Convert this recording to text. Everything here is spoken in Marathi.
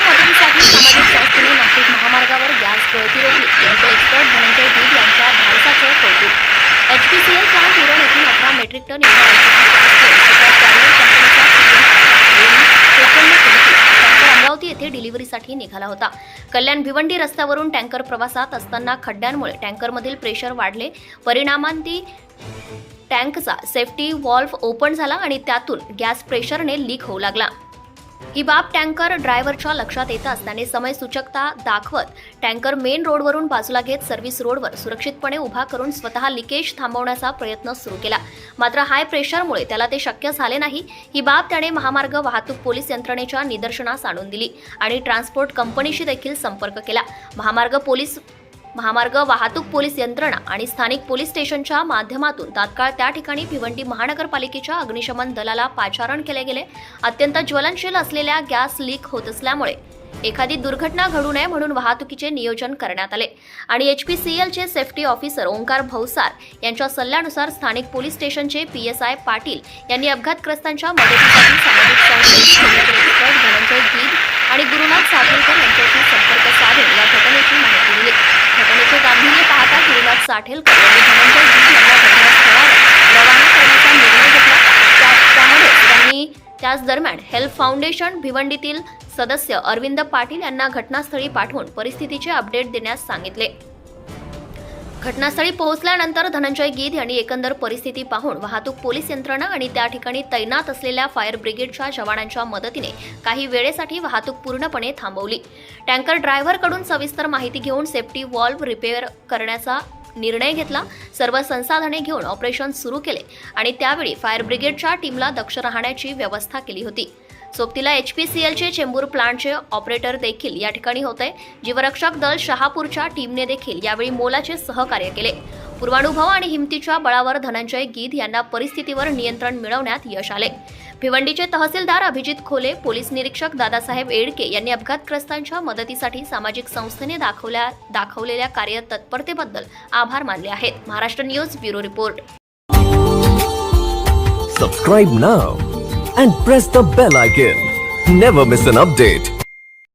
मदतीसाठी नाशिक महामार्गावर अकरा मेट्रिक टन येथे डिलिव्हरीसाठी निघाला होता कल्याण भिवंडी रस्त्यावरून टँकर प्रवासात असताना खड्ड्यांमुळे टँकरमधील प्रेशर वाढले परिणामांती टँकचा सेफ्टी व्हॉल्व्ह ओपन झाला आणि त्यातून गॅस प्रेशरने लीक होऊ लागला. ही बाब टँकर ड्रायव्हरच्या लक्षात येताच त्याने समय सूचकता दाखवत टँकर मेन रोडवरून बाजूला घेत सर्व्हिस रोडवर सुरक्षितपणे उभा करून स्वतः लिकेज थांबवण्याचा प्रयत्न सुरू केला. मात्र हाय प्रेशरमुळे त्याला ते शक्य झाले नाही. ही बाब त्याने महामार्ग वाहतूक पोलीस यंत्रणेच्या निदर्शनास आणून दिली आणि ट्रान्सपोर्ट कंपनीशी देखील संपर्क केला. महामार्ग पोलीस महामार्ग वाहतूक पोलीस यंत्रणा आणि स्थानिक पोलीस स्टेशनच्या माध्यमातून तात्काळ त्या ठिकाणी भिवंडी महानगरपालिकेच्या अग्निशमन दलाला पाचारण केले गेले. अत्यंत ज्वलनशील असलेल्या गॅस लीक होत असल्यामुळे एखादी दुर्घटना घडू नये म्हणून वाहतुकीचे नियोजन करण्यात आले. आणि एचपीसीएलचे सेफ्टी ऑफिसर ओंकार भवसार यांच्या सल्ल्यानुसार स्थानिक पोलीस स्टेशनचे पीएसआय पाटील यांनी अपघातग्रस्तांच्या मदतीसाठी सामाजिक धनंजय गीत आणि गुरुनाथ साठेलकर यांच्याशी संपर्क साधून या घटनेची माहिती दिली घटनेचे गांभीर्य पाहता गुरुनाथ साठेलकर यांनी धनंजय गीद यांना घटनास्थळावर रवाना करण्याचा निर्णय घेतला. त्यांनी त्याच दरम्यान हेल्प फाउंडेशन भिवंडीतील सदस्य अरविंद पाटील यांना घटनास्थळी पाठवून परिस्थितीचे अपडेट देण्यास सांगितले. घटनास्थळी पोहोचल्यानंतर धनंजय गीध यांनी एकंदर परिस्थिती पाहून वाहतूक पोलीस यंत्रणा आणि त्या ठिकाणी तैनात असलेल्या फायर ब्रिगेडच्या जवानांच्या मदतीने काही वेळेसाठी वाहतूक पूर्णपणे थांबवली. टँकर ड्रायव्हरकडून सविस्तर माहिती घेऊन सेफ्टी वॉल्व रिपेअर करण्याचा निर्णय घेतला. सर्व संसाधने घेऊन ऑपरेशन सुरू केले आणि त्यावेळी फायर ब्रिगेडच्या टीमला दक्ष राहण्याची व्यवस्था केली होती. सोबतीला एच पी सी एलचे चेंबूर प्लांटचे ऑपरेटर देखील या ठिकाणी होते. जीवरक्षक दल शहापूरच्या टीमने देखील यावेळी मोलाचे सहकार्य केले. पूर्वानुभव आणि हिमतीच्या बळावर धनंजय गीध यांना परिस्थितीवर नियंत्रण मिळवण्यात यश आले. भिवंडीचे तहसीलदार अभिजित खोले पोलीस निरीक्षक दादासाहेब एडके यांनी अपघातग्रस्तांच्या मदतीसाठी सामाजिक संस्थेने दाखवल्या दाखवलेल्या कार्य तत्परतेबद्दल आभार मानले आहेत. Maharashtra news bureau report. Subscribe now and press the bell icon never miss an update